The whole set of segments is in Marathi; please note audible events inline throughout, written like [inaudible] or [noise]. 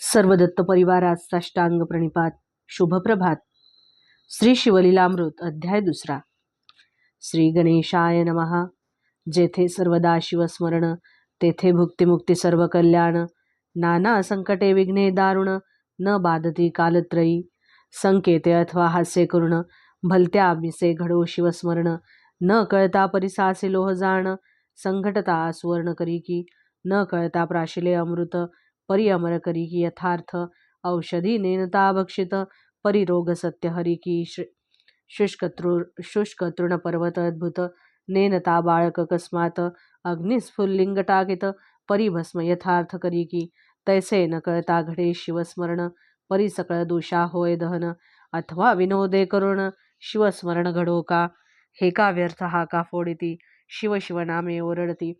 सर्व दत्त परिवारात साष्टांग प्रणिपात शुभप्रभात श्री शिवलीलामृत अध्याय दुसरा. श्री गणेशाय नमः. जेथे सर्वदा शिवस्मरण तेथे भुक्तिमुक्ती सर्व कल्याण नाना संकटे विघ्ने दारुण न बाधती कालत्रयी. संकेते अथवा हास्य करुण भलत्या मिसे घडो शिवस्मरण. न कळता परिसासे लोह जाण संघटता सुवर्ण करी की. न कळता प्राशिले अमृत परी अमर करी की यथार्थ औषधी नेनता भक्षित परिरोग सत्य हरी की शुष्क तृ शुष्क तृण पर्वत अद्भुत नेनता बाळक अकस्मात अग्निस्फुल्लिंग टाकित परिभस्म यथार्थ करी की तैसे न कळता घडे शिवस्मरण परी सकळ दोषा होय दहन अथवा विनोदे करुण शिवस्मरण घडो का हे का व्यर्थ हा का फोडिती शिव शिव नामे ओरडती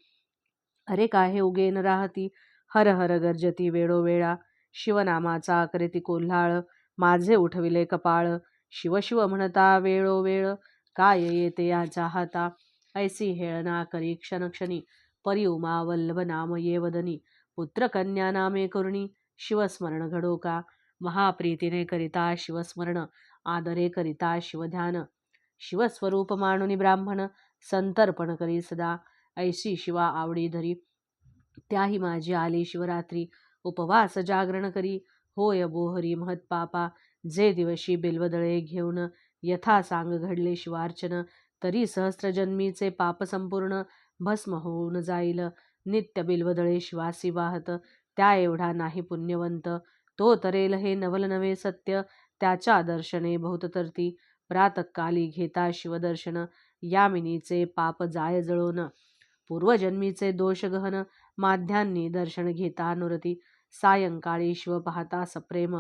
अरे काहे उगे न राहती हर हर गर्जती वेळोवेळा. शिवनामाचा करीती कोल्हाळ माझे उठविले कपाळ. शिव शिव म्हणता वेळोवेळ काय येते याचा हाता. ऐसी हेळना करी क्षणक्षणी परिउमा वल्लभ नाम ये वदनी. पुत्रकन्या नामे करुणी शिवस्मरण घडो का? महाप्रीतीने करिता शिवस्मरण आदरे करिता शिवध्यान. शिवस्वरूप मानुनी ब्राह्मण संतर्पण करी सदा. ऐशी शिवा आवडी धरी त्याही माझी आली शिवरात्री. उपवास जागरण करी. होय बोहरी महत्पापा जे दिवशी बिल्वदळे घेऊन यथा सांग घडले शिवार्चन. तरी सहस्त्रजन्मीचे पाप संपूर्ण भस्म होऊन जाईल. नित्य बिल्वदळे शिवासी वाहत. त्या एवढा नाही पुण्यवंत. तो तरेल हे नवल नवे सत्य. त्याच्या दर्शने बहुत तरती. प्रातकाली घेता शिवदर्शन. यामिनीचे पाप जाय जळोन. पूर्वजन्मीचे दोष गहन. माध्यांनी दर्शन घेता नुरती सायंकाळी शिव पाहता सप्रेम।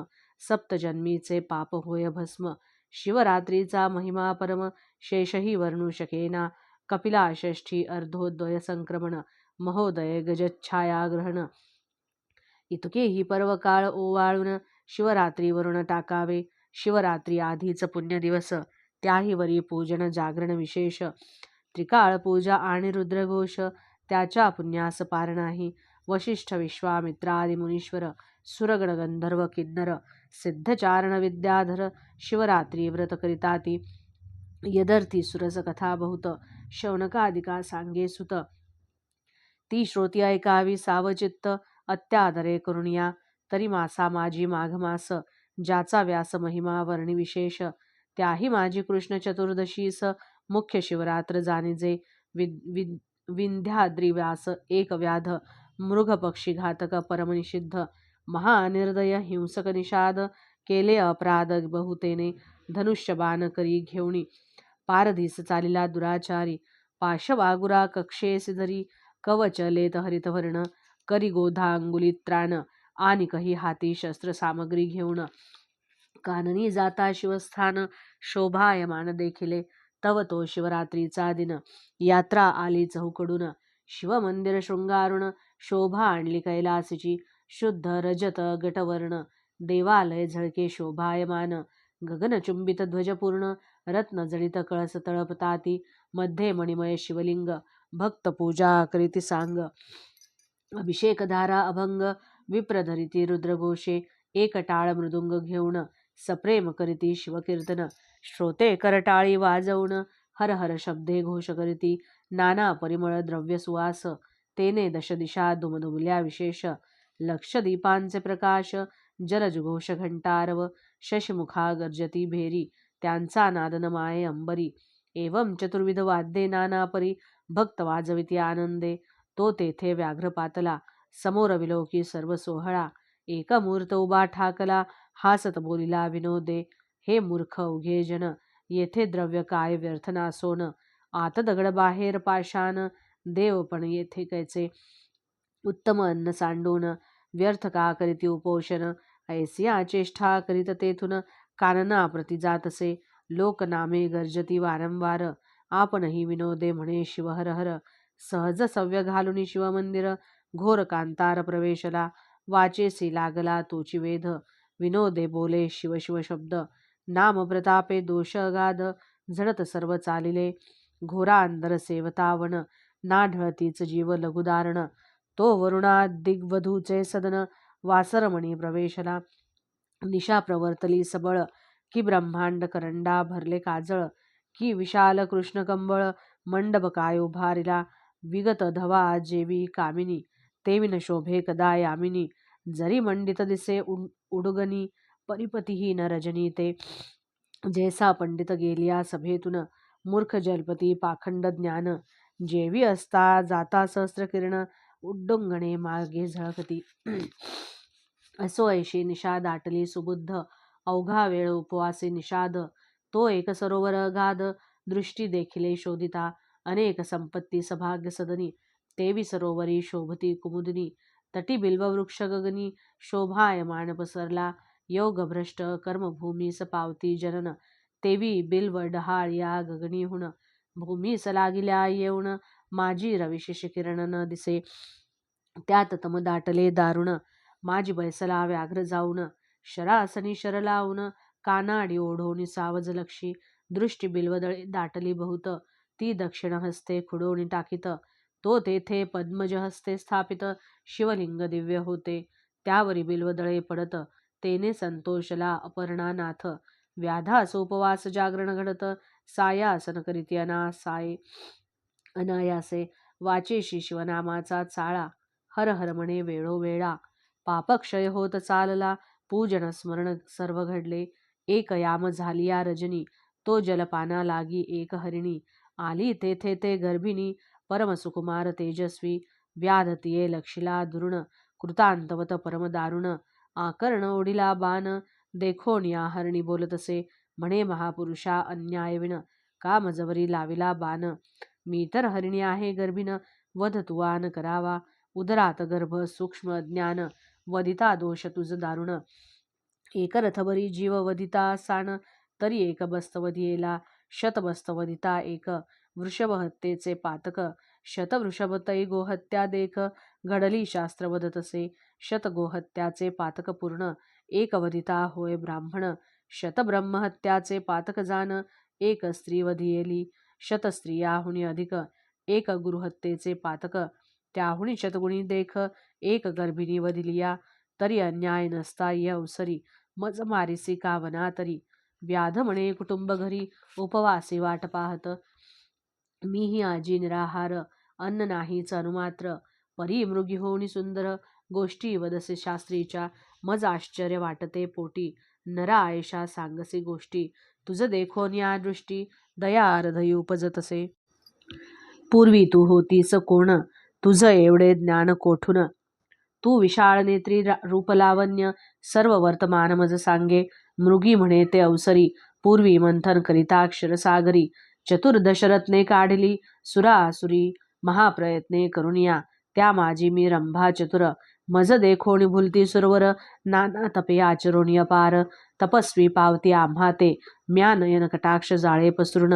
सप्तजन्मीचे पाप होय भस्म। शिवरात्रीचा महिमा परम। शेषही वर्णू शकेना। कपिला षष्ठी अर्धोद्वय संक्रमण। महोदय गजच्छाया ग्रहण इतकेही पर्व काळ ओवाळून शिवरात्रीवरून टाकावे। शिवरात्री आधीच पुण्य दिवस त्याही वरी पूजन जागरण विशेष। त्रिकाळ पूजा आणि रुद्रघोष। त्याच्या पुण्यास पार नाही वशिष्ठ विश्वामित्रादी मुनीश्वर सुरगण गंधर्व किन्नर सिद्धचारण विद्याधर शिवरात्री व्रत करिताती यदर्थी सुरस कथा बहुत शौनकादिका सांगे सुत। ती श्रोती ऐकावी सावचित्त अत्यादरे करुणिया तरी मासा माझी माघमास ज्याचा व्यास महिमा वर्णी विशेष त्याही माझी कृष्ण चतुर्दशीस मुख्य शिवरात्र जाणीजे विद विद विंध्याद्रिव्यास एक व्याध घातक परमनिषिद्ध महानिर्दय हिंसक निषाद केले अपराध बहुतेने धनुष्यबाण करी घेऊणी पारधीस चालिला दुराचारी पाशवागुरा कक्षेस धरी कवच लेत हरितवर्ण करी गोधा अंगुलीत त्राण आणि कही हाती शस्त्र सामग्री घेऊन काननी जाता शिवस्थान शोभायमान देखिले तव तो शिवरात्रीचा दिन. यात्रा आली चहूकडून शिवमंदिर शृंगारुण शोभा आणली कैलासची. शुद्ध रजत गटवर्ण. देवालय झळके शोभायमान. गगनचुंबित ध्वजपूर्ण. रत्नजडित कळस तळपताती. मध्ये मणिमय शिवलिंग. भक्त पूजा करीती सांग. अभिषेकधारा अभंग. विप्रधरिती रुद्रघोषे. एक टाळ मृदुंग घेऊन. सप्रेम करीती शिवकीर्तन. श्रोते करटाळी वाजवणं हर हर शब्दे घोष करीती. नाना परिमळ द्रव्य सुवास तेने दशदिशा दुमदुमल्या विशेष. लक्ष दीपांचे प्रकाश जलजघोष घंटारव शशमुखा गर्जती भेरी त्यांचा नादनमाये अंबरी. एवं चतुर्विध वाद्ये नाना परी भक्त वाजविती आनंदे. तो तेथे व्याघ्र पातला समोर विलोकी सर्व सोहळा. एकमूर्त उभा ठाकला हासत बोलिला विनोदे. हे मूर्ख उघे जन येथे द्रव्य काय व्यर्थना सोन. आत दगड बाहेर पाषाण. देव पण येथे कैचे. उत्तम अन्न सांडून. व्यर्थ का करीती उपोषण? ऐसिया चेष्टा करीत तेथून. कानना प्रति जातसे लोकनामे गर्जती वारंवार. आपणही विनोदे म्हणे शिव हर हर सहज सव्य घालुनी शिवमंदिर घोर कांतार प्रवेशला. वाचेसी लागला तोची वेध. विनोदे बोले शिव शिव शब्द. नाम प्रतापे दोष अगाध झडत सर्व चालिले. घोरा अंदर सेवतावण ना ढळतीच जीव लघुदारण. तो वरुणा दिग्वधूचे सदन वासरमणी प्रवेशला. निशा प्रवर्तली सबळ की ब्रह्मांड करंडा भरले काजळ. की विशाल कृष्ण कंबळ मंडप काय उभारिला. विगत धवा जेवी कामिनी तेविन शोभे कदा यामिनी. जरी मंडित दिसे उड- उडगनी परिपतीही न रजनी. ते जैसा पंडित गेलिया सभेतून मूर्ख जलपती पाखंड ज्ञान जेवी असता जाता सहस्र किरण उड्डुंगणे मागे झळकती. असो ऐशी निषाद आटली सुबुद्ध अवघा वेळ उपवासी निषाद. तो एक सरोवर गाद दृष्टी देखिले शोधिता. अनेक संपत्ती सभाग्य सदनी तेवी सरोवरी शोभती कुमुदिनी. तटी बिल्ववृक्ष गगनी शोभायमान पसरला. योगभ्रष्ट कर्मभूमीस पावती जनन तेवी बिल्व डहाळ या गगनीहून भूमीस लागिल्या येऊन माझी रविशेष किरण न दिसे. त्यात तम दाटले दारुण माझी बैसला व्याघ्र जाऊन शरासनी शर लावून कानाडी ओढवणी सावज लक्षी दृष्टी बिल्वदळे दाटली बहुत ती दक्षिण हस्ते खुडोनी टाकीत तो तेथे पद्मज हस्ते स्थापित शिवलिंग दिव्य होते त्यावरी बिल्वदळे पडत तेने संतोषला अपर्णानाथ. व्याधास उपवास जागरण घडत. सायासन करीती अना साये. अनायासे वाचेशी शिवनामाचा चाळा. हर हर म्हणे वेळोवेळा. पापक्षय होत चालला. पूजन स्मरण सर्व घडले. एक याम झालिया रजनी. तो जलपाना लागी एक हरिणी. आली तेथे ते गर्भिणी. परमसुकुमार तेजस्वी. व्याधतीये लक्षिला दुरुण. कृतांतवत परमदारुण आकर्ण ओढिला बाण देखोन या बोलत असे. म्हणे महापुरुषा अन्यायविण कामजवरी लाविला बाण? मी तर हरिणी आहे गर्भिण वध तुवान करावा. उदरात गर्भ सूक्ष्म ज्ञान वदिता दोष तुझ दारुण. एक रथभरी जीव वदिता साण तरी एक बस्तवधियेला शत वदिता एक वृषभ हत्येचे पातक. शतवृषभतई गोहत्या देख घडली शास्त्र वदत असे शतगोहत्याचे पातक पूर्ण एक वदिता होय ब्राह्मण. शतब्रह्महत्याचे पातक जाण एक स्त्री वधियेली शत स्त्रियाहुनी अधिक एक गुरुहत्येचे पातक. त्याहुनी शतगुणी देख एक गर्भिणी वधिलिया. तरी अन्याय नसता ये अवसरी मज मारिसी कावना तरी. व्याध म्हणे कुटुंब घरी. उपवासी वाट पाहत. मीही आजी निराहार. अन्न नाहीच अनुमात्र परी मृगी होणी सुंदर. गोष्टी वदसे शास्त्रीच्या. मज आश्चर्य वाटते पोटी. नरा आयशा सांगसी गोष्टी. तुझ देखोन या दृष्टी. दया अर्धयी उपजतसे पूर्वी तू होतीस कोण? तुझ एवढे ज्ञान कोठून? तू विशाळ नेत्री रूपलावण्य. सर्व वर्तमान मज सांगे. मृगी म्हणे ते अवसरी. पूर्वी मंथन करिता अक्षरसागरी. चतुर्दशरत्ने काढली. सुरासुरी महाप्रयत्ने करुनिया त्या माझी मी रंभा चतुर मज देखोणी भुलती सुरवर. नाना तपे आचरुणी अपार तपस्वी पावती आम्हा ते. म्या नयन कटाक्ष जाळे पसरून.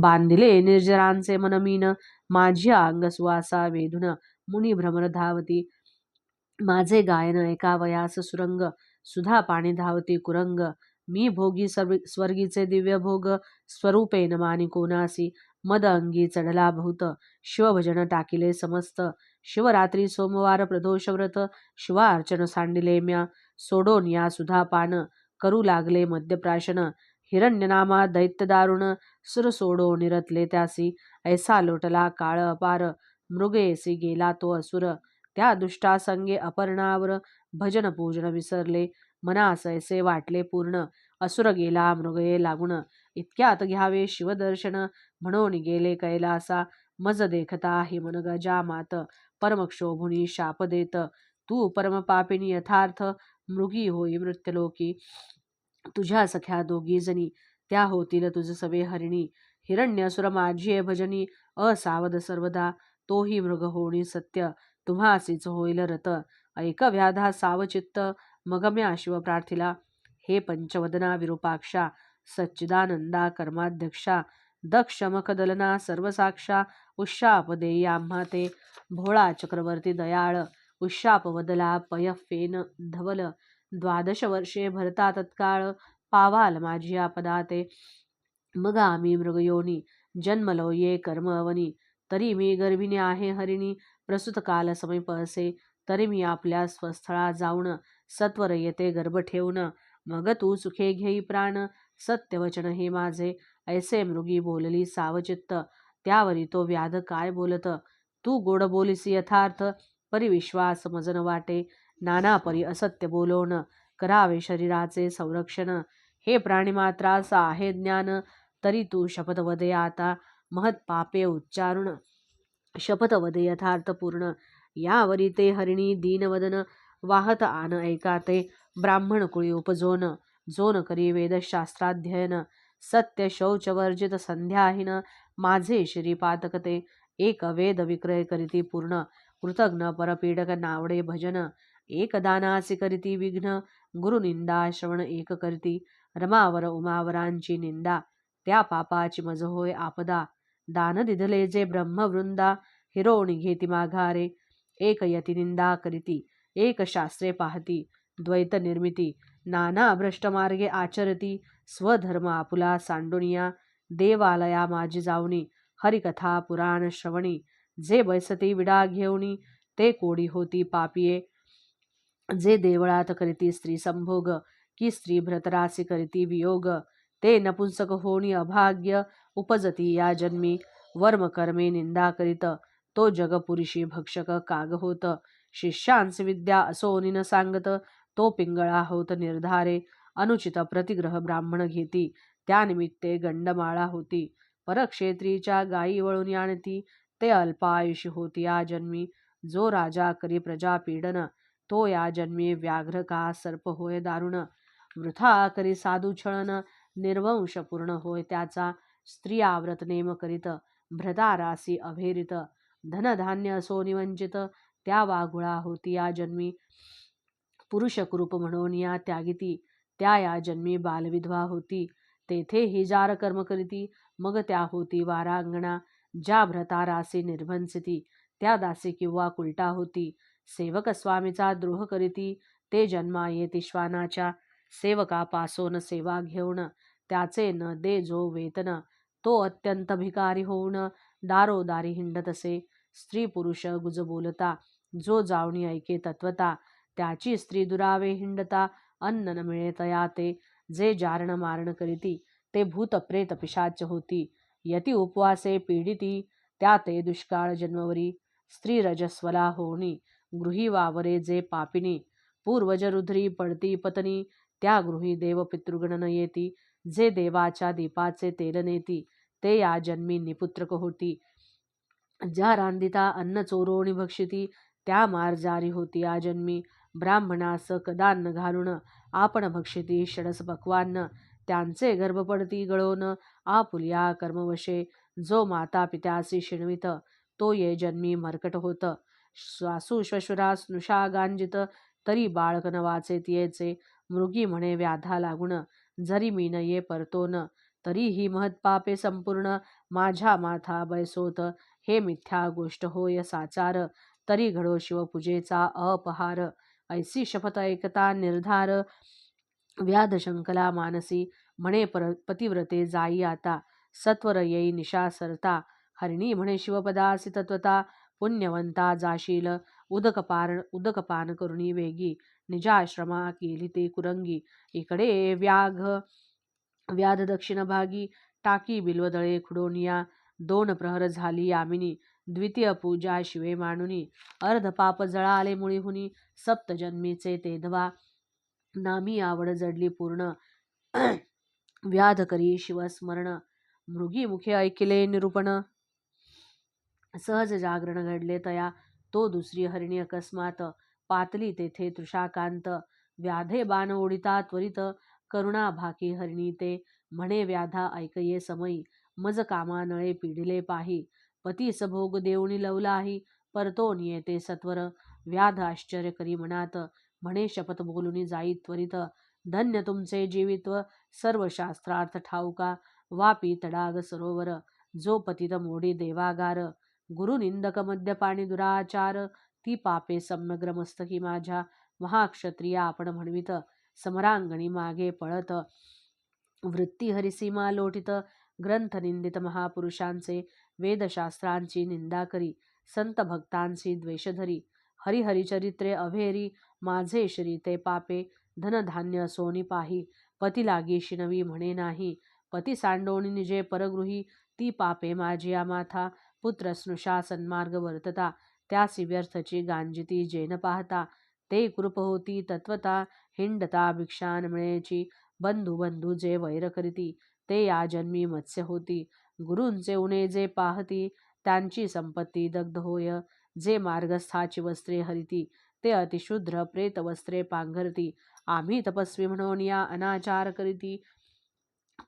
बांधिले निर्जरांचे मनमीन माझी अंग सुवासा वेधून. मुनी भ्रमर धावती. माझे गायन एका वयास सुरंग. सुधा पाणी धावती कुरंग. मी भोगी स्वर्गीचे दिव्य भोग. स्वरूपेन मानी कोणासी मद अंगी चढला भूत शिवभजन टाकिले समस्त. शिवरात्री सोमवार प्रदोष व्रत. शिवार्चन सांडिले म्या. सोडोन या सुधा पान. करू लागले मद्यप्राशन. हिरण्यनामा दैत्य दारुण. सुर सोडो निरतले त्यासी. ऐसा लोटला काळ अपार. मृगेसी गेला तो असुर. त्या दुष्टासंगे अपर्णावर भजन पूजन विसरले. मनास ऐसे वाटले पूर्ण. असुर गेला मृगये लागून. इतक्यात घ्यावे शिवदर्शन. म्हणून गेले कैलासा. मज देखता हि मन गजा मात परमक्षोभुनी शाप देत. तू परमपापिनी यथार्थ. मृगी होई मृत्यलोकी. तुझ्या सख्या दोघी जणी. त्या होतील तुझ सवे हरिणी. हिरण्यसुर माझी भजनी. असावध सर्वदा. तोही मृग होणी सत्य. तुम्हासीच होईल रत. ऐक व्याधा सावचित्त. मगम्या शिव प्रार्थिला हे पंचवदना विरूपाक्षा. सच्चिदानंदा कर्माध्यक्षा दक्ष मखदलना सर्वसाक्षा उशापदे देई ते भोळा चक्रवर्ती दयाळ उशापवदला पयफेन धवल द्वादश वर्षे भरता तत्काळ पावाल माझी आपदाते मग आम्ही मृगयोनी जन्मलो ये कर्म अवनी तरी मी गर्भिणी आहे हरिणी प्रसूत काल समीप असे तरी मी आपल्या स्वस्थळा जाऊन सत्वर येते गर्भ ठेवून मग तू सुखे घेई प्राण सत्यवचन हे माझे. ऐसे मृगी बोलली सावचित्त. त्यावरी तो व्याध काय बोलत? तू गोड बोलीस यथार्थ. परिविश्वास मजन वाटे. नाना परी असत्य बोलवण करावे शरीराचे संरक्षण. हे प्राणीमात्रास आहे ज्ञान. तरी तू शपथवदे आता. महत पापे उच्चारुण. शपथवदे यथार्थ पूर्ण. यावरी ते हरिणी दीनवदन. वाहत आन ऐकाते ब्राह्मण कुळी उपजोन. जोन करी वेदशास्त्राध्ययन सत्य शौच वर्जित संध्याहीन माझे श्रीपातकते एक वेद विक्रय करीती पूर्ण कृतज्ञ परपीडक नावडे भजन एक दानासी करीती विघ्न गुरुनिंदा श्रवण एक करीती रमावर उमावरांची निंदा त्या पापाची मज होय आपदा दान दिधले जे ब्रह्मवृंदा हिरोणी घेती माघारे एक यती निंदा करीती एक शास्त्रे पाहती द्वैत निर्मिती नाना भ्रष्टमार्गे आचरती स्वधर्म आपुला सांडुनिया देवालया माझी जावणी हरिकथा पुराण श्रवणी जे बैसती विडा घेऊनी ते कोडी होती पापिये जे देवळात करीती स्त्री संभोग की स्त्री भ्रतरासी करीती वियोग ते नपुंसक होणी अभाग्य उपजती या जन्मी वर्म कर्मे निंदा करीत तो जगपुरुषी भक्षक काग होत शिष्यांस विद्या असोनी न सांगत तो पिंगळा होत निर्धारे अनुचित प्रतिग्रह ब्राह्मण घेती. त्यानिमित्ते गंडमाळा होती. परक्षेत्रीच्या गायी वळून आणती. ते अल्पायुषी होती. या जन्मी जो राजा करी प्रजा पीडन तो या जन्मी व्याघ्र का सर्प होय दारुण. वृथा करी साधू छळन निर्वंश पूर्ण होय त्याचा. स्त्री आवृत नेम करीत भ्रतारासी अभेरित. धनधान्य असो निवंचित त्या वाघुळा होती या जन्मी. पुरुषकरूप म्हणून या त्यागिती. त्या या जन्मी बालविधवा होती. तेथे ही जार कर्म करीती. मग त्या होती वारांगणा. ज्या भ्रतारासी निर्भंसिती. त्या दासी किंवा कुलटा होती. सेवक स्वामीचा द्रोह करीती. ते जन्मा येती श्वानाच्या. सेवकापासून सेवा घेऊन. त्याचे न दे जो वेतन. तो अत्यंत भिकारी होऊन. दारोदारी हिंडतसे स्त्री पुरुष गुज बोलता जो जावणी ऐके तत्वता. त्याची स्त्री दुरावे हिंडता अन्न न मिळतया ते जे जारण मारण करीती ते भूत प्रेत पिशाच होती. यती उपवासे पीडिती त्या ते दुष्काळ जन्मवरी. स्त्री रजस्वला होणी गृही वावरे जे पापिनी. पूर्वज रुद्री पडती पत्नी त्या गृही देव पितृगण न येती. जे देवाच्या दीपाचे तेल नेती ते या जन्मी निपुत्रक होती. ज्या रांदिता अन्न चोरोणी भक्षिती त्या मार्जारी होती या जन्मी. ब्राह्मणास कदान्न घालून आपण भक्षिती षडस पक्वान्न त्यांचे गर्भ पडती गळोन आपुल्या कर्मवशे जो माता पित्यासी शिणवित तो ये जन्मी मरकट होत. श्वासू श्वशुरा स्नुषा गांजित तरी बाळक न वाचे तियेचे मृगी म्हणे व्याधा लागून. जरी मी न ये परतो न तरीही महत्पापे संपूर्ण. माझ्या माथा बैसोत हे मिथ्या गोष्ट होय साचार. तरी घडो शिवपूजेचा अपहार. ऐसी शपथ ऐकता निर्धार व्याध शंकला मानसी म्हणे पर पतिव्रते जाई आता सत्वर येई निशा सरता हरिणी म्हणे शिवपदासी तत्वता पुण्यवंता जाशील उदकपान उदकपान करुणी वेगी निजाश्रमा केली ते कुरंगी इकडे व्याघ व्याध दक्षिण भागी टाकी बिल्वदळे खुडोनिया दोन प्रहर झाली यामिनी द्वितीय पूजा शिवे मानुनी अर्ध पाप जळाले मुळीहुनी. सप्तजन्मीचे तेधवा नामी आवड जडली पूर्ण. [clears throat] व्याध करी शिवस्मरण. मृगी मुखे ऐकिले निरूपण. सहज जागरण घडले तया. तो दुसरी हरिणी अकस्मात. पातली तेथे तृषाकांत. व्याधे बाण ओढिता त्वरित. करुणा भाकी हरिणी ते. म्हणे व्याधा ऐकये समयी. मज कामा नळे पिढिले पाही. पतीस भोग लवला लवलाही परतोन येते सत्वर. व्याध आश्चर्य करी मनात. म्हणे शपथ बोलूनी जाई त्वरित. धन्य तुमचे जीवित्व. सर्व शास्त्रार्थ ठाऊका. वापी तडाग सरोवर. जो पतित मोडी देवागार. गुरुनिंदक मद्यपाणी दुराचार. ती पापे सम्यग्रमस्तकी माझ्या. महाक्षत्रिया आपण म्हणवित. समरांगणी मागे पळत. वृत्ती हरिसीमा लोटित. ग्रंथ निंदित महापुरुषांचे. वेदशास्त्रांची निंदा करी संत भक्तांची द्वेषधरी हरिहरिचरित्रे अभेरी माझे श्री ते पापे धनधान्य सोनी पाही. पती लागी शिनवी म्हणे नाही पती सांडोणी निजे परगृही. ती पापे माझी माथा पुत्र स्नुषा सन्मार्ग वर्तता. त्यासी व्यर्थची गांजिती जेन पाहता. ते कृप होती तत्वता हिंडता भिक्षान मिळेची. बंधू बंधू जे वैर करीती ते या जन्मी मत्स्य होती. गुरूंचे उणे जे पाहती त्यांची संपत्ती दग्ध होय. जे मार्गस्थाची वस्त्रे हरिती ते अतिशुद्र प्रेत वस्त्रे पांघरती. आम्ही तपस्वी म्हणून या अनाचार करीती.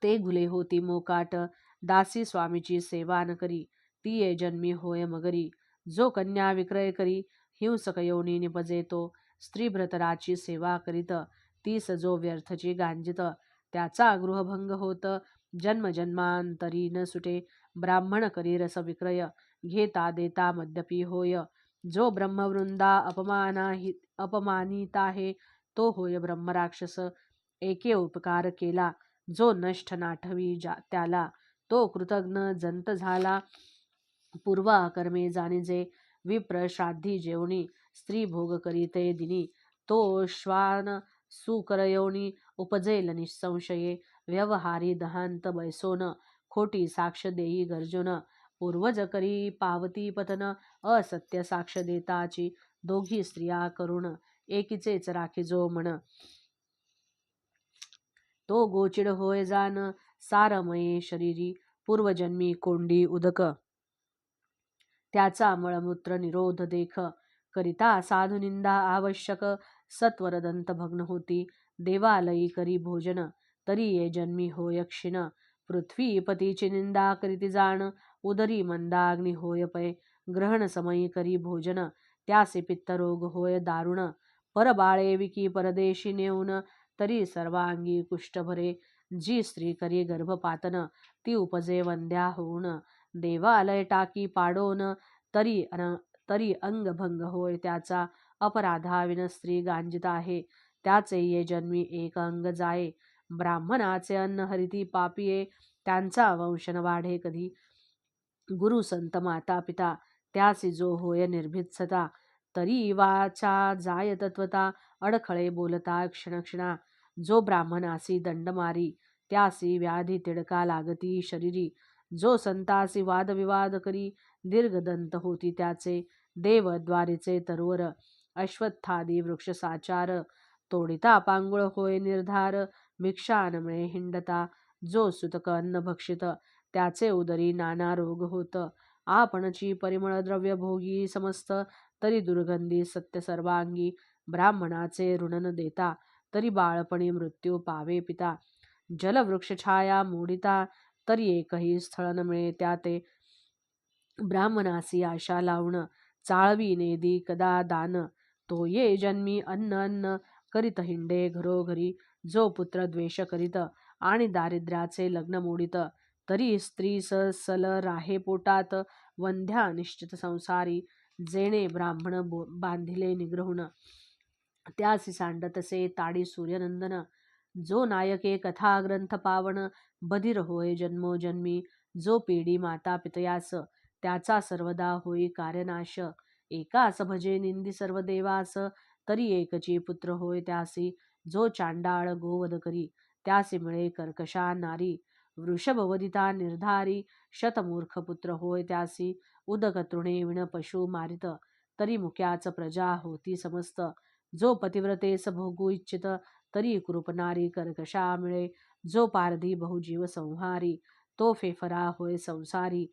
ते गुले होती मोकाट. दासी स्वामीची सेवा न करी. ती ये जन्मी होय मगरी. जो कन्या विक्रय करी हिंसक योनी निपजे तो. स्त्रीभ्रतराची सेवा करीत. तीस जो व्यर्थची गांजित. त्याचा गृहभंग होत. जन्मजन्मांतरी न सुटे ब्राह्मण करी रस विक्रय घेता देता मद्यपी होय। जो ब्रह्मवृंदा अपमानाहि अपमानित आहे तो होय ब्रह्मराक्षस। एके उपकार केला जो नष्ट नाठवी जा त्याला। तो कृतज्ञ जंत झाला पूर्वा कर्मे जाणीजे विप्र श्राद्धी जेवणी स्त्री भोग करीते दिनी। तो श्वान सुकरयोनी उपजेल निसंशये। व्यवहारी दहांत बैसोन खोटी साक्ष देई गर्जुन. पूर्वज करी पावती पतन असत्य साक्ष देताची दोघी स्त्रिया करुण एकीचेच राखीजो म्हण तो गोचिड होय जान सारमये शरीरी पूर्वजन्मी कोंडी उदक. त्याचा मळमूत्र निरोध देख करिता साधुनिंदा आवश्यक सत्वर दंत भग्न होती देवालयी करी भोजन. तरी ये जन्मी होय क्षीण. पृथ्वी पतीची निंदा करीती जाण. उदरी मंदाग्नी होय पै. ग्रहण समयी करी भोजन. त्यासे पित्तरोग होय दारुण. परबाळे विकी परदेशी नेऊन. तरी सर्वांगी कुष्ठ भरे. जी स्त्री करी गर्भपातन. ती उपजे वंद्या होऊन. देवालय टाकी पाडोन. तरी अन तरी अंगभंग होय त्याचा. अपराधाविन स्त्री गांजित आहे. त्याचे ये जन्मी एक अंग जाये. ब्राह्मणाचे अन्न हरिती पापिये त्यांचा वंशन वाढे कधी. गुरु संत माता पिता त्यासी जो होय निर्भित्सता तरी वाचा जाय तत्वता अडखळे बोलता क्षणक्षणा जो ब्राह्मणासी दंड मारी त्यासी व्याधी तिडका लागती शरीरी. जो संतासी वादविवाद करी दीर्घदंत होती त्याचे देव द्वारीचे तरुवर. अश्वत्थादी वृक्ष साचार तोडिता पांगुळ होय निर्धार. भिक्षा न हिंडता. जो सुतक अन्न भक्षित त्याचे उदरी नाना रोग होत. आपणची परिमळ द्रव्य भोगी समस्त तरी दुर्गंधी सत्य सर्वांगी. ब्राह्मणाचे ऋणन देता तरी बाळपणी मृत्यू पावे पिता. जलवृक्ष छाया मोडिता तरी एकही स्थळ न मिळे त्या ते ब्राह्मणासी आशा लावण चाळवी नेदी कदा दान. तो ये जन्मी अन्न अन्न करीत हिंडे घरोघरी. जो पुत्र द्वेष करीत आणि दारिद्र्याचे लग्न मोडित तरी स्त्री सल राहे पोटात वंध्या निश्चित संसारी जेणे ब्राह्मण बांधिले निग्रहून. त्यासी सांडतसे ताडी सूर्यनंदन. जो नायके कथा ग्रंथ पावन बधीर होय जन्मोजन्मी जो पेडी माता पितयास त्याचा सर्वदा होई कार्यनाश. एकास भजे निंदी सर्व देवास तरी एकची पुत्र होय त्यासी. जो चांडाळ गोवध करी त्यासी मिळे कर्कशा नारी वृषभवदिता निर्धारी शतमूर्ख पुत्र होय त्यासी उदक तृणे विण पशु मारित तरी मुक्याच प्रजा होती समस्त. जो पतिव्रतेस भोगू इच्छित तरी कृपनारी कर्कशा मिळे जो पारधी बहुजीव संहारी तो फेफरा होय संसारी.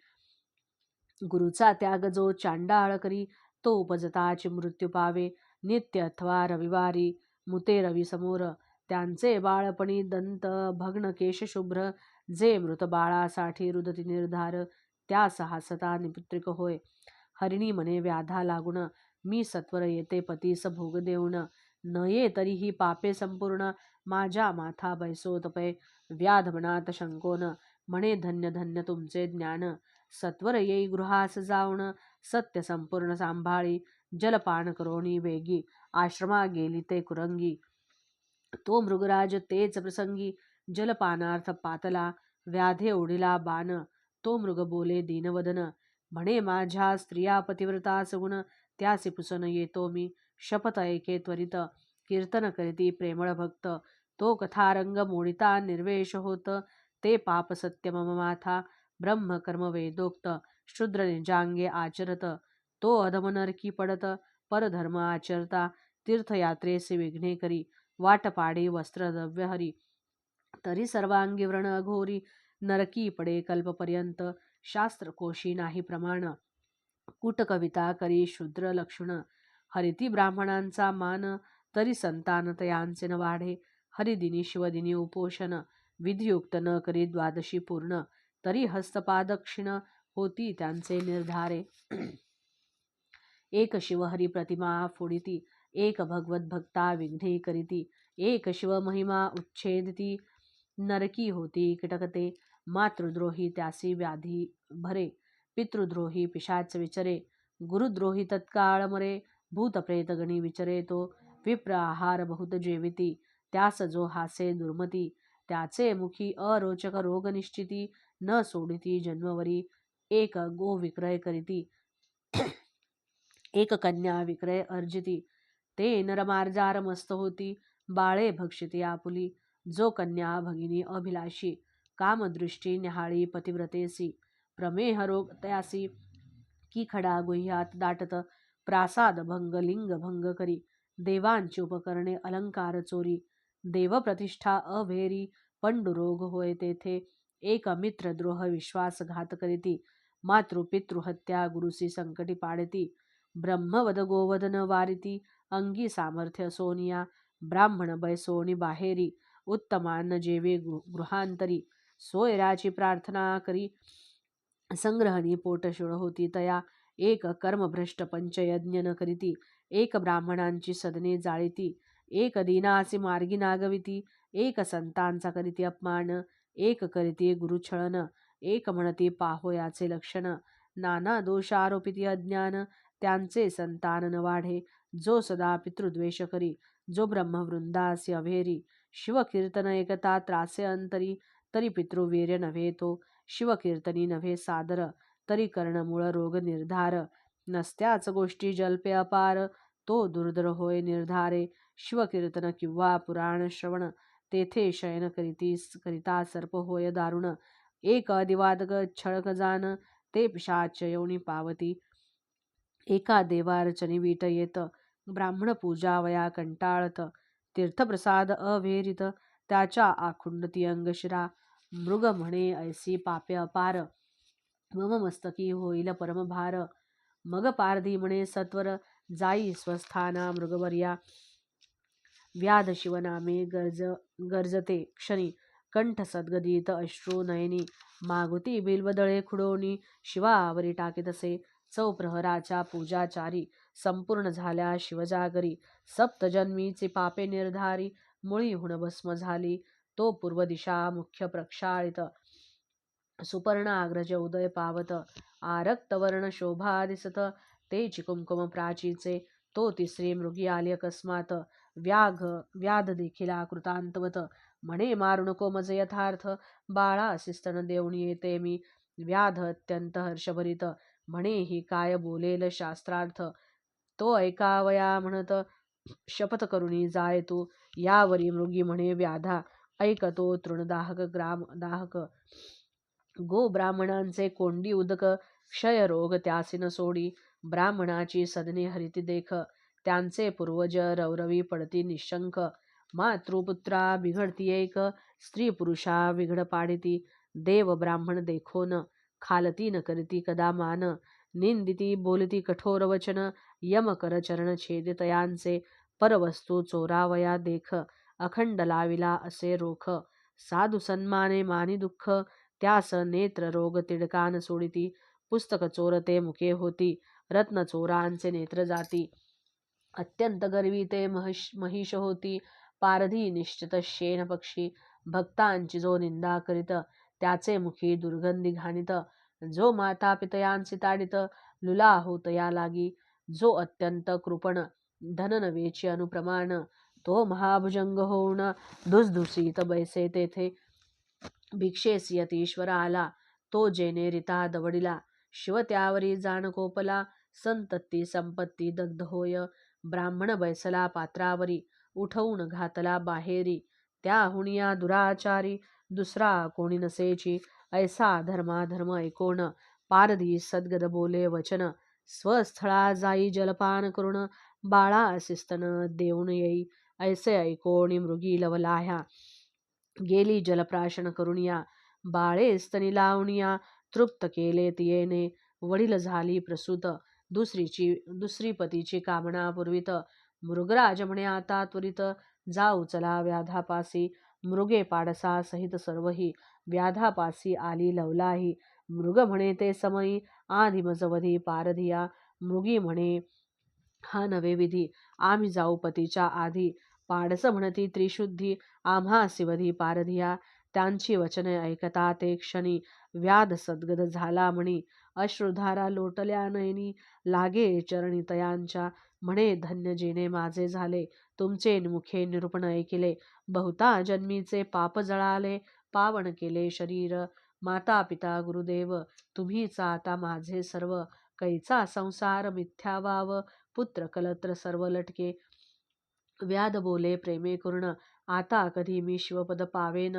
गुरुचा त्याग जो चांडाळ करी तो उपजताची मृत्यू पावे. नित्य अथवा रविवारी मुते रवी समोर त्यांचे बाळपणी दंत भग्न केशशुभ्र जे मृत बाळासाठी रुदती निर्धार त्या सहासता निपुत्रिक होय. हरिणी म्हणे व्याधा लागून मी सत्वर येते पतीस भोग देऊन. न ये तरीही पापे संपूर्ण माझ्या माथा बैसोत पै. व्याध मनात शंकोन म्हणे धन्य धन्य तुमचे ज्ञान. सत्वर येई गृहास जाऊन सत्य संपूर्ण सांभाळी. जलपान करोणी वेगी. आश्रमा गेली ते कुरंगी. तो मृगराज तेच प्रसंगी जलपानार्थ पातला व्याधे ओढिला बाण. तो मृग बोले दीनवदन म्हणे माझ्या स्त्रिया पतिव्रता गुण त्यासी पुसन येतो मी शपथ ऐके त्वरित कीर्तन करीती प्रेमळ भक्त. तो कथारंग मोडिता निर्वेश होत ते पाप सत्य मम माथा ब्रह्म कर्म वेदोक्त शूद्र निजांगे आचरत. तो अधमनरकी पडत परधर्म आचरता तीर्थयात्रेस विघ्ने करी वाट वस्त्रद्रव्य वस्त्र द्रव्य हरी. तरी सर्वांगी व्रण अघोरी नरकी पडे कल्पपर्यंत शास्त्र कोशी नाही प्रमाण. कुट कविता करी शूद्र लक्षण. हरिती ब्राह्मणांचा मान तरी संतान तयांचे न वाढे. हरिदिनी शिवदिनी उपोषण. विधियुक्त न करी द्वादशी पूर्ण. तरी हस्तपादक्षिण होती त्यांचे निर्धारे. एक शिवहरी प्रतिमा फोडिती एक भगवत भक्ता विघ्ने करीती एक शिव महिमा नरकी होती किटकते मातृद्रोही त्यासी व्याधी भरे पितृद्रोही पिशाच विचरे गुरुद्रोही तत्काळ मरे भूतप्रेतगणी विचरे तो विप्र आहार बहुत जेविती त्यास जो हासे दुर्मती त्याचे मुखी अरोचक रोग निश्चिती न सोडिती जन्मवरी एक गो विक्रय करीती. एक कन्या विक्रय अर्जिती. ते नरमार्जार मस्त होती. बाळे भक्षिती आपुली. जो कन्या भगिनी अभिलाषी. कामदृष्टी निहाळी पतिव्रतेसी. प्रमेह रोग तयासी की खडा गुह्यात दाटत. प्रासाद भंग लिंग भंग करी. देवांची उपकरणे अलंकार चोरी. देवप्रतिष्ठा अभेरी पंडुरोग होय तेथे. एक मित्रद्रोह विश्वासघात करीती. मातृपितृहत्या गुरुसी संकटी पाडती. ब्रह्मवद गोवदन वारिती अंगी सामर्थ्य सोनिया ब्राह्मण बैसोनी बाहेरी उत्तमान्न जेवे गृहांतरी सोयराची प्रार्थना करी संग्रहणी पोटशुळ होती तया एक कर्मभ्रष्ट पंचयज्ञ न करीती एक ब्राह्मणांची सदने जाळीती एक दीनासी मार्गी नागविती एक संतांचा करीती अपमान एक करीती गुरुछळन एक म्हणती पाहोयाचे लक्षण नाना दोष आरोपिती अज्ञान त्यांचे संतान न वाढे. जो सदा पितृद्वेष करी जो ब्रह्मवृंदासी अभेरी शिवकीर्तन एकता त्रासे अंतरी तरी पितृवीर्य नव्हे तो. शिवकीर्तनी नव्हे सादर तरी कर्णमूळ रोग निर्धार. नसत्याच गोष्टी जल्पे अपार तो दुर्धर होय निर्धारे. शिवकीर्तन किंवा पुराण श्रवण तेथे शयन करीती करिता सर्प होय दारुण. एक अधिवादक छळक जान ते पिशाच येऊनी पावती. एका देवार्चनी वीट येत ब्राह्मण पूजा वया कंटाळत. तीर्थप्रसाद अवेरित. त्याच्या आखुंडती अंगशिरा. मृग म्हणे ऐसी पापे अपार. मम मस्तकी होईल परमभार. मग पारधी म्हणे सत्वर. जाई स्वस्थाना मृगवर्या. व्याध शिवनामे गर्ज गर्जते. क्षणी कंठ सद्गदित अश्रू नयनी. मागुती बिल्वदळे खुडोनी. शिवावरी टाकीतसे चौप्रहराच्या पूजाचारी संपूर्ण झाल्या शिवजागरी. सप्तजन्मीचे पापे निर्धारी मुळी हुणभस्म झाली. तो पूर्व दिशा मुख्य प्रक्षाळित. सुपर्णाग्रज उदय पावत. आरक्तवर्ण शोभा दिसत. ते कुंकुम प्राचीचे तो तिसरी मृगी आली अकस्मात. व्याघ व्याध देखील कृतांतवत म्हणे मारू नको मज यथार्थ. बाळा असिस्तन देऊन येते मी. व्याध अत्यंत हर्षभरित. म्हणे ही काय बोलेल शास्त्रार्थ? तो ऐकावया म्हणत शपथ करुणी जाय तू यावरी मृगी म्हणे व्याधा ऐकतो तृणदाहक ग्राम दाहक. गो ब्राह्मणांचे कोंडी उदक क्षयरोग त्यासीन सोडी. ब्राह्मणाची सदने हरिती देख त्यांचे पूर्वज रवरवी पडती निशंक. मातृपुत्रा बिघडती एक स्त्री पुरुषा बिघड पाडिती. देव ब्राह्मण देखोन खालती न करीती कदा मान निंदिती बोलती कठोर वचन यम कर चरण छेदितयांचे परवस्तू चोरावया देख अखंड लाविला असे रोख साधू सन्माने मानी दुःख त्यास नेत्र रोग तिडकान सोडिती पुस्तक चोरते मुके होती रत्न चोरांचे नेत्र जाती अत्यंत गर्वी ते महिष महिष होती पारधी निश्चित शेन पक्षी भक्तांची जो निंदा करीत त्याचे मुखी दुर्गंधी घाणित जो माता पितयांसी ताडित लुला होतया लागी. जो अत्यंत कृपण धननवेची अनुप्रमाण तो महाभुजंग होऊन दुसदुसीत बैसे तेथे. भिक्षेस यतीश्वर आला तो जेने रिता दवडिला. शिव त्यावरी जाण कोपला संतत्ती संपत्ती दग्ध होय. ब्राह्मण बैसला पात्रावरी उठवून घातला बाहेरी. त्या हुनिया दुराचारी दुसरा कोणी नसेची. ऐसा धर्माधर्म ऐकोण. पारधी सद्गद बोले वचन. स्वस्थळा जाई जलपान करून बाळा स्तन देऊन येई. ऐसे ऐकोणी मृगी लवलाह्या. गेली जलप्राशन करून या. बाळे स्तनी लावणिया तृप्त केले तियेने. वडील झाली प्रसूत. दुसरीची दुसरी पतीची कामना पुरवित. मृगराज म्हणे आता त्वरित. जाऊ चला व्याधापासी. मृगे पाडसा सहित सर्वही व्याधापासी आली लवलाही. मृग म्हणे ते समयी आधिमजवधी पारधिया मृगी म्हणे हा नवे विधी. आम्ही जाऊ पतीच्या आधी. पाडस म्हणती त्रिशुद्धी आम्हा शिवधी पारधिया. त्यांची वचने ऐकता ते क्षणी. व्याध सद्गद झाला म्हणी. अश्रुधारा लोटल्या नयनी. लागे चरणी तयांच्या. म्हणे धन्य जिने माझे झाले तुमचे मुखे निरूपण ऐकिले. बहुता जन्मीचे पाप जळाले पावन केले शरीर. माता पिता गुरुदेव तुम्हीच आता माझे सर्व. कैचा संसार मिथ्या वाव पुत्र कलत्र सर्व लटके. व्याध बोले प्रेमे करुण आता कधी मी शिवपद पावेन?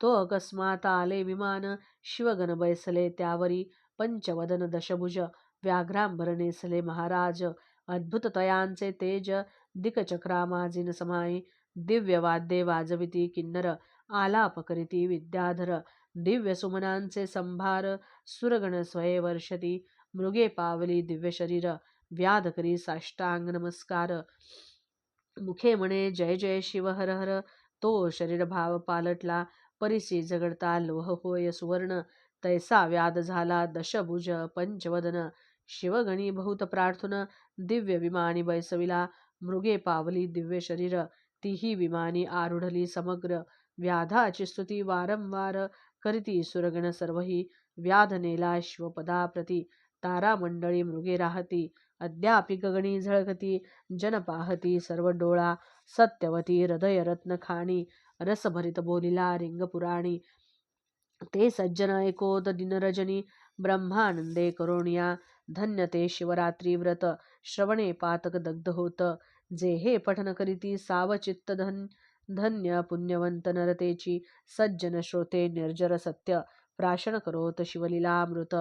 तो अकस्मात आले विमान शिवगण बैसले त्यावरी. पंचवदन दशभुज व्याघ्रांबर नेसले महाराज. अद्भुत तयांचे तेज दिकचक्रामाजिन समाई दिव्य वाद्ये वाजविती किन्नर आलाप करीती विद्याधर दिव्य सुमनांचे संभार सुरगण स्वये वर्षती मृगे पावली दिव्य शरीर व्याध करी साष्टांग नमस्कार. मुखे म्हणे जय जय शिव हर हर तो शरीर भाव पालटला परिसी झगडता लोह होय सुवर्ण तैसा व्याध झाला दशभुज पंचवदन शिवगणी बहुत प्रार्थना दिव्य विमानी बैसविला मृगे पावली दिव्य शरीर तीही विमानी आरुढली समग्र व्याधाची स्तुती वारंवार करीती सुरगण सर्वही व्याध नेला शिवपदाप्रती तारा मंडळी मृगे राहती अद्यापि गगणी झळकती जन पाहती सर्व डोळा सत्यवती हृदय रत्न खाणी रसभरित बोलिला रिंग पुराणी ते सज्जन एकोद दिनरजनी ब्रह्मानंदे करोणिया। धन्य ते शिवरात्री व्रत श्रवणे पातक दग्ध होत। जे हे पठन करीती सावचित्त धन धन्य पुण्यवंत नरतेची। सज्जन श्रोते निर्जर सत्य। प्राशन करोत शिवलीलामृत।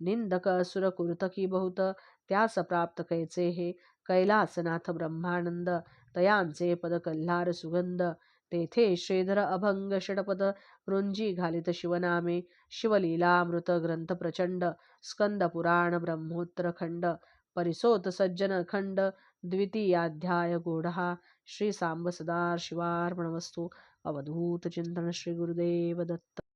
निंदक असुर कुर्तकी बहुत। त्यास प्राप्त कैचे हे? कैलासनाथ ब्रह्मानंद तयांचे पद कल्हार सुगंध। तेथे श्रीधर अभंग षडपद रुंजी घालित शिवनामे शिवलीलामृत ग्रंथ प्रचंड स्कंद पुराण ब्रह्मोत्तर खंड परिसोत सज्जन खंड द्वितीयाध्याय गोढहा श्री सांब सदा शिवार्पणमस्तू अवधूत चिंतन श्री गुरुदेव दत्त।